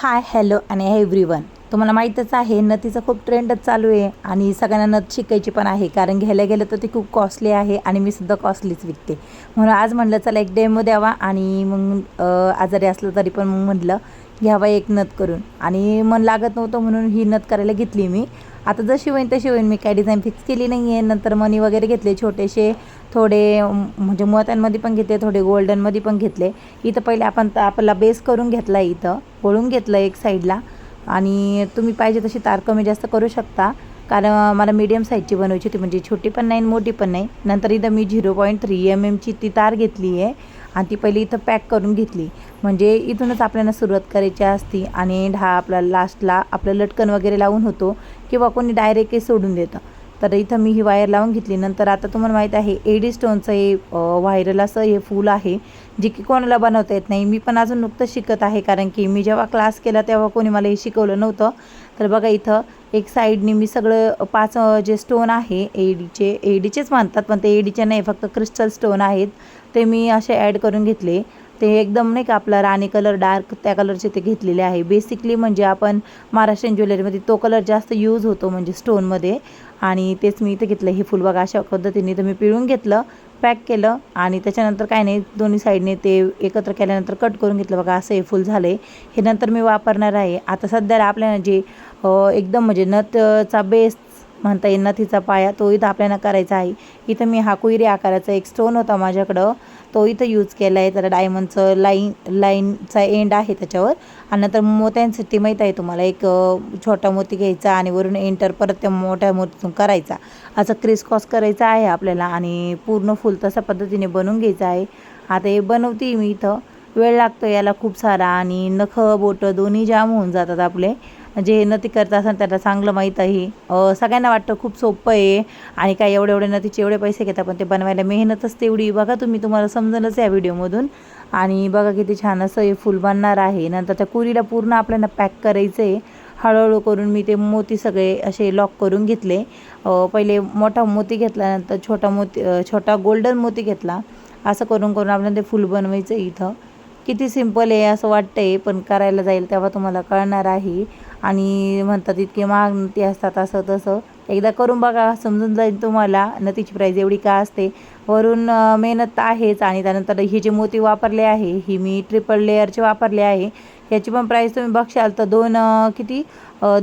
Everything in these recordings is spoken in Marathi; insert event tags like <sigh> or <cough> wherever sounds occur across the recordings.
हाय हॅलो आणि एव्हरी वन तुम्हाला माहीतच आहे नथीचा खूप ट्रेंडच चालू आहे आणि सगळ्यांना नथ शिकायची पण आहे कारण घ्यायला गेलं तर ती खूप कॉस्टली आहे आणि मी सुद्धा कॉस्टलीच विकते. म्हणून आज म्हटलं चला एक डेमो द्यावा आणि मग आजारी असलं तरी पण मग म्हटलं घ्यावा एक नथ करून. आणि मन लागत नव्हतं म्हणून ही नथ करायला घेतली मी. आता जशी होईन तशी होईन. मी काय डिझाईन फिक्स केली नाही आहे नंतर मनी वगैरे घेतले. छोटेसे थोडे म्हणजे मोत्यांमध्ये पण घेतले थोडे गोल्डनमध्ये पण घेतले. इथं पहिले आपण आपला बेस करून घेतला इथं. वळून घेतलं एक साईडला आणि तुम्ही पाहिजे तशी तार कमी जास्त करू शकता. कारण मला मीडियम साईजची बनवायची होती. म्हणजे छोटी पण नाही आणि मोठी पण नाही. नंतर इथं मी झिरो पॉईंट थ्री एम एमची ती तार घेतली आहे आणि ती पहिली इथं पॅक करून घेतली. म्हणजे इथूनच आपल्याला सुरुवात करायची असती आणि हा आपला लास्टला आपलं लटकन वगैरे लावून होतो किंवा कोणी डायरेक्टही सोडून देतं. तर इथं मी ही वायर लावून घेतली. नंतर आता तुम्हाला माहीत आहे एडी स्टोनचं हे व्हायरल असं हे फूल आहे जे की कोणाला बनवता येत नाही. मी पण अजून नुकतं शिकत आहे कारण की मी जेव्हा क्लास केला तेव्हा कोणी मला हे शिकवलं नव्हतं. तर बघा इथं एक साईडने मी सगळं पाच जे स्टोन आहे एडीचे एडीचेच मानतात पण ते एडीचे नाही फक्त क्रिस्टल स्टोन आहेत. ते मी असे ॲड करून घेतले. ते एकदम नाही का आपला राणी कलर डार्क त्या कलरचे ते घेतलेले आहे. बेसिकली म्हणजे आपण महाराष्ट्रीयन ज्वेलरीमध्ये तो कलर जास्त यूज होतो म्हणजे स्टोनमध्ये आणि तेच मी इथं घेतलं. हे फुल बघा अशा पद्धतीने तर मी पिळून घेतलं पॅक केलं आणि त्याच्यानंतर काय नाही दोन्ही साईडने ते एकत्र केल्यानंतर कट करून घेतलं. बघा असं हे फुल झालं आहे हे नंतर मी वापरणार आहे. आता सध्याला आपल्याला जे एकदम म्हणजे नथचा बेस म्हणता येईल नथीचा पाया तो इथं आपल्याला करायचा आहे. इथं मी हा कुयरी आकाराचा एक स्टोन होता माझ्याकडं. तो इथं यूज केला आहे. त्याला डायमंडचं लाईन लाईनचा एंड आहे त्याच्यावर. आणि नंतर मोत्यांसाठी माहीत आहे तुम्हाला. एक छोटा मोती घ्यायचा आणि वरून एंटर परत त्या मोठ्या मोतीतून करायचा. असं क्रिस क्रॉस करायचा आहे आपल्याला आणि पूर्ण फुल तशा पद्धतीने बनवून घ्यायचं आहे. आता हे बनवते मी इथं. वेळ लागतो याला खूप सारा आणि नख बोटं दोन्ही जाम होऊन जातात आपले. जे हे नती करत असाल त्याला चांगलं माहीत आहे. सगळ्यांना वाटतं खूप सोपं आहे आणि काय एवढे एवढे नतीचे एवढे पैसे घेतात पण ते बनवायला मेहनतच तेवढी बघा तुम्ही तुम्हाला समजलंच या व्हिडिओमधून. आणि बघा किती छान असं हे फुल बनणार आहे. नंतर त्या कुरीला पूर्ण आपल्याला पॅक करायचं आहे. हळूहळू करून मी ते मोती सगळे असे लॉक करून घेतले. पहिले मोठा मोती घेतल्यानंतर छोटा मोती छोटा गोल्डन मोती घेतला. असं करून करून आपल्याला ते फुल बनवायचं आहे इथं. किती सिंपल आहे असं वाटतंय पण करायला जाईल तेव्हा तुम्हाला कळणार आहे. आणि म्हणतात इतके महाग ते असतात असं तसं. एकदा करून बघा समजून जाईल तुम्हाला. नतीची प्राईज एवढी का असते? वरून मेहनत आहेच आणि त्यानंतर हे जे मोती वापरले आहे ही मी ट्रिपल लेअरचे वापरले आहे. याची पण प्राईस तुम्ही बघशाल तर दोन किती?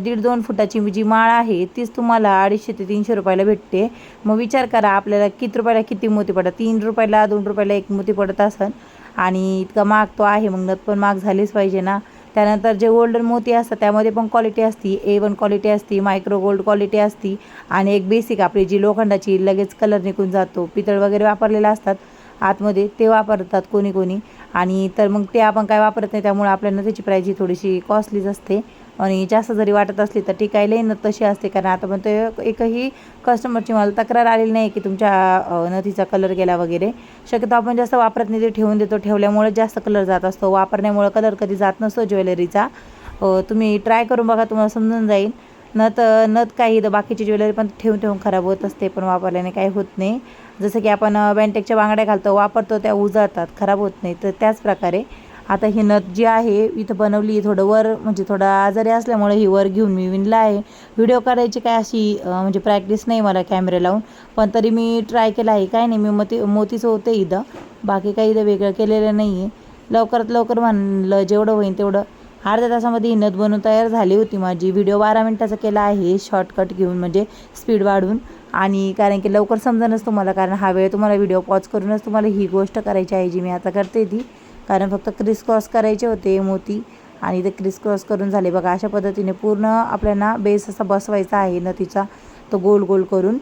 दीड दोन फुटाची जी माळ आहे तीच तुम्हाला अडीचशे ते तीनशे रुपयाला भेटते. मग विचार करा आपल्याला किती रुपयाला किती मोती पडतात? तीन रुपयाला दोन रुपयाला एक मोती पडत असन. आणि इतका महाग तो आहे मग नत पण महाग झालीच पाहिजे ना. त्यानंतर जे गोल्डन मोती असतात त्यामध्ये पण क्वालिटी असती. ए वन क्वालिटी असती मायक्रो गोल्ड क्वालिटी असती. आणि एक बेसिक आपली जी लोखंडाची लगेच कलर निघून जातो. पितळ वगैरे वापरलेला असतात. आतमध्ये ते वापरतात कोणी कोणी. आणि तर मग ते आपण काय वापरत नाही त्यामुळे आपल्याला त्याची प्राईज ही थोडीशी कॉस्टलीच असते. आणि जास्त जरी वाटत असली तर टिकायलाही न तशी असते. कारण आता पण ते एकही कस्टमरची मला तक्रार आलेली नाही की तुमच्या नथीचा कलर गेला वगैरे. शक्यतो आपण जास्त वापरत नाही ते ठेवून देतो. ठेवल्यामुळे जास्त कलर जात असतो. वापरण्यामुळे कलर कधी जात नसतो ज्वेलरीचा. तुम्ही ट्राय करून बघा तुम्हाला समजून जाईल. नथ नथ काही तर बाकीची ज्वेलरी पण ठेवून ठेवून खराब होत असते पण वापरल्याने काही होत नाही. जसं की आपण बँटेकच्या बांगड्या घालतो वापरतो त्या उजळतात खराब होत नाही. तर त्याच प्रकारे आता ही नथ जी आहे इथं बनवली थोडं वर म्हणजे थोडं आजारी असल्यामुळे ही वर घेऊन मी विणला आहे. व्हिडिओ करायची काय अशी म्हणजे प्रॅक्टिस नाही मला कॅमेरा लावून. पण तरी मी ट्राय केला आहे. काय नाही मी मोती मोतीचं होते इथं. बाकी काही इथं वेगळं केलेलं नाही आहे लवकरात लवकर म्हणलं जेवढं होईल तेवढं. अर्ध्या तासामध्ये ही नथ बनवून तयार झाली होती माझी. व्हिडिओ बारा मिनटाचा केला आहे शॉर्टकट घेऊन म्हणजे स्पीड वाढून आणि कारण की लवकर समजणच तुम्हाला कारण हा वेळ तुम्हाला व्हिडिओ पॉज करूनच तुम्हाला ही गोष्ट करायची आहे जी मी आता करते ती. कारण फक्त क्रिस क्रॉस करायचे होते मोती आणि ते क्रिस क्रॉस करून झाले. बघा अशा पद्धतीने पूर्ण आपल्याला बेस असा बसवायचा आहे नथीचा तो गोल गोल करून.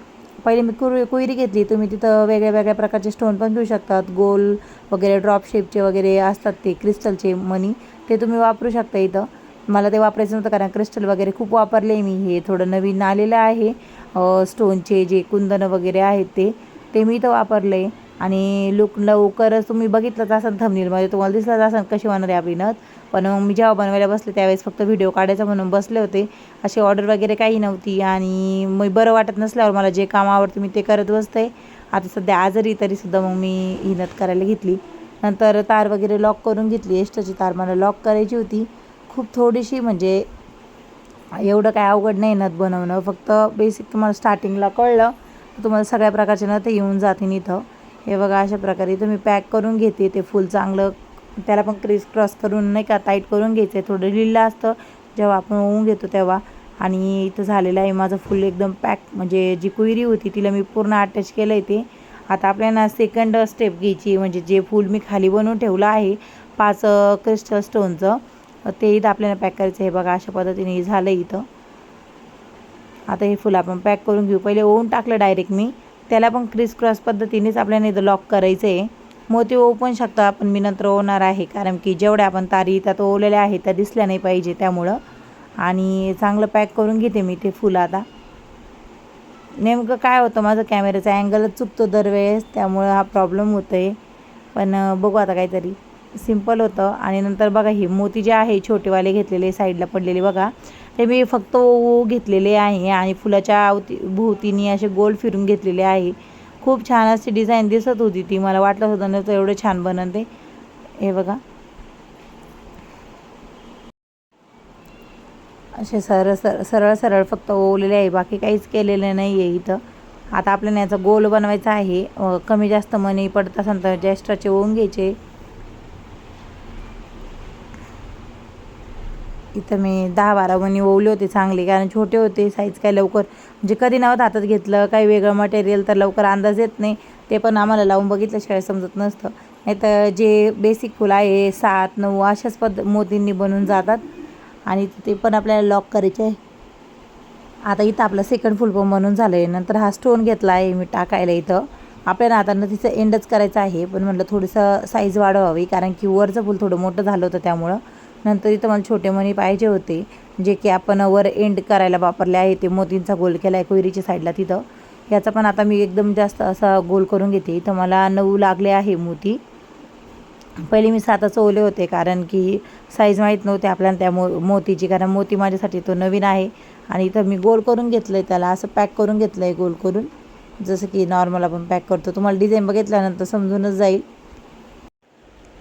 पहिले मी कुर कुयरी घेतली. तुम्ही तिथं वेगळ्या वेगळ्या प्रकारचे स्टोन पण घेऊ शकतात. गोल वगैरे ड्रॉप शेपचे वगैरे असतात ते क्रिस्टलचे मनी. ते तुम्ही वापरू शकता इथं. मला ते वापरायचं नव्हतं कारण क्रिस्टल वगैरे खूप वापरले मी. हे थोडं नवीन आलेलं आहे. स्टोनचे जे कुंदनं वगैरे आहेत ते ते मी इथं वापरले. आणि लुक लवकरच तुम्ही बघितलंच असाल म्हणजे तुम्हाला दिसलंच असाल कशी होणार आहे आपली नथ. पण मग मी जेव्हा बनवायला बसले त्यावेळेस फक्त व्हिडिओ काढायचा म्हणून बसले होते. अशी ऑर्डर वगैरे काही नव्हती आणि मग बरं वाटत नसल्यावर मला जे काम आवडतं मी ते करत बसते. आता सध्या आजारी तरीसुद्धा मग मी ही नथ करायला घेतली. नंतर तार वगैरे लॉक करून घेतली. एस्टची तार मला लॉक करायची होती. खूप थोडीशी म्हणजे एवढं काय अवघड नाही नथ बनवणं. फक्त बेसिक तुम्हाला स्टार्टिंगला कळलं तर तुम्हाला सगळ्या प्रकारचे नथ येऊन जातील इथं. हे बघा अशा प्रकारे इथं मी पॅक करून घेते ते फूल चांगलं. त्याला पण क्रिस क्रॉस करून नाही का टाईट करून घ्यायचं आहे थोडं लिहिलं असतं जेव्हा आपण ओवून घेतो तेव्हा. आणि इथं झालेलं आहे माझं फुल एकदम पॅक म्हणजे जी कुयरी होती तिला मी पूर्ण अटॅच केलं आहे ते. आता आपल्याला सेकंड स्टेप घ्यायची म्हणजे जे फूल मी खाली बनवून ठेवलं आहे पाच क्रिस्टल स्टोनचं ते इथं आपल्याला पॅक करायचं आहे. बघा अशा पद्धतीने झालं इथं. आता हे फुल आपण पॅक करून घेऊ. पहिले ओवून टाकलं डायरेक्ट मी. त्याला पण क्रिस क्रॉस पद्धतीनेच आपल्याला इथं लॉक करायचं आहे मोती ओवू पण शकता पण मी नंतर ओवणार आहे. कारण की जेवढ्या आपण तारी त्यात ओवलेल्या आहेत त्या दिसल्या नाही पाहिजे त्यामुळं. आणि चांगलं पॅक करून घेते मी ते फुलं आता. नेमकं काय होतं माझं कॅमेऱ्याचा अँगलच चुकतो दरवेळेस त्यामुळं हा प्रॉब्लेम होतो आहे पण बघू आता काहीतरी. सिंपल होतं. आणि नंतर बघा ही मोती जे आहे छोटेवाले घेतलेले साईडला पडलेले बघा ते मी फक्त ओवू घेतलेले आहे. आणि फुलाच्या अवती भोवतीनी असे गोल फिरून घेतलेले आहे. खूप छान अशी डिझाईन दिसत होती ती. मला वाटलं होतं ना तर एवढं छान बनते हे बघा. असे सरळ सर सरळ सरळ फक्त ओवलेले आहे. बाकी काहीच केलेलं नाही आहे इथं. आता आपल्याला याचा गोल बनवायचा आहे. कमी जास्त मनी पडत असेल तर एक्स्ट्राचे ओवून घ्यायचे. इथं मी दहा बारा मणी ओवले होते चांगले कारण छोटे होते साईज काय लवकर म्हणजे कधी नव्हतं हातात घेतलं काही वेगळं मटेरियल तर लवकर अंदाज येत नाही. ते पण आम्हाला लावून बघितल्याशिवाय समजत नसतं. नाही तर जे बेसिक फुलं आहे सात नऊ अशाच पद मोतींनी बनून जातात. आणि ते पण आपल्याला लॉक करायचे. आहे आता इथं आपलं सेकंड फुल पण बनून झालं आहे नंतर हा स्टोन घेतला आहे मी टाकायला इथं. आपल्याला आता तिचं एंडच करायचं आहे. पण म्हटलं थोडंसं साईज वाढवावी कारण की वरचं फुल थोडं मोठं झालं होतं त्यामुळं. नंतर इथं मला छोटे मणी पाहिजे होते जे की आपण वर एंड करायला वापरले आहे. ते मोतींचा गोल केला आहे कोयरीच्या साईडला तिथं. याचा पण आता मी एकदम जास्त असा गोल करून घेते. इथं मला नऊ लागले आहे मोती. पहिले मी सातच ओले होते कारण की साईज माहीत नव्हते आपल्याला त्या मो मोतीची कारण मोती माझ्यासाठी तो नवीन आहे. आणि इथं मी गोल करून घेतलं आहे त्याला असं पॅक करून घेतलं आहे गोल करून. जसं की नॉर्मल आपण पॅक करतो. तुम्हाला डिझाईन बघितल्यानंतर समजूनच जाईल.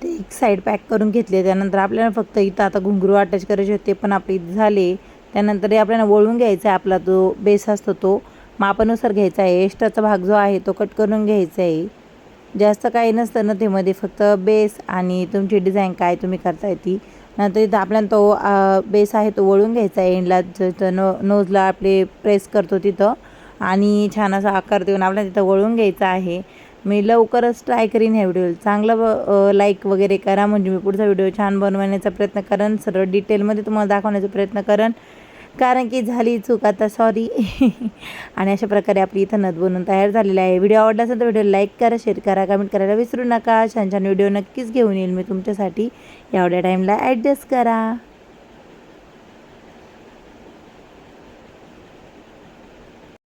ते एक साईड पॅक करून घेतले. त्यानंतर आपल्याला फक्त इथं आता घुंगरू अटॅच करायचे होते पण आपले इथे झाले. त्यानंतर आपल्याला वळून घ्यायचा आहे आपला जो बेस असतो तो. मापानुसार घ्यायचा आहे. एक्स्ट्राचा भाग जो आहे तो कट करून घ्यायचा आहे. जास्त काही नसतं ना त्यामध्ये. फक्त बेस आणि तुमची डिझाईन काय तुम्ही करताय ती. नंतर इथं आपल्याला तो बेस आहे तो वळून घ्यायचा आहे. एंडला नो नोजला आपले प्रेस करतो तिथं. आणि छान असा आकार देऊन आपल्याला तिथं वळून घ्यायचा आहे. मी लवकरच ट्राय करीन ह्या व्हिडिओ चांगलं लाईक वगैरे करा. म्हणजे मी पुढचा व्हिडिओ छान बनवण्याचा प्रयत्न करेन. सर्व डिटेलमध्ये तुम्हाला दाखवण्याचा प्रयत्न करेन. कारण की झाली चूक आता सॉरी <laughs> आणि अशा प्रकारे आपली इथं नद बनवून तयार झालेली आहे. व्हिडिओ आवडला असेल तर व्हिडिओ लाईक करा शेअर करा कमेंट करायला विसरू नका. छान छान व्हिडिओ नक्कीच घेऊन येईल मी तुमच्यासाठी. एवढ्या टाईमला ॲडजस्ट करा.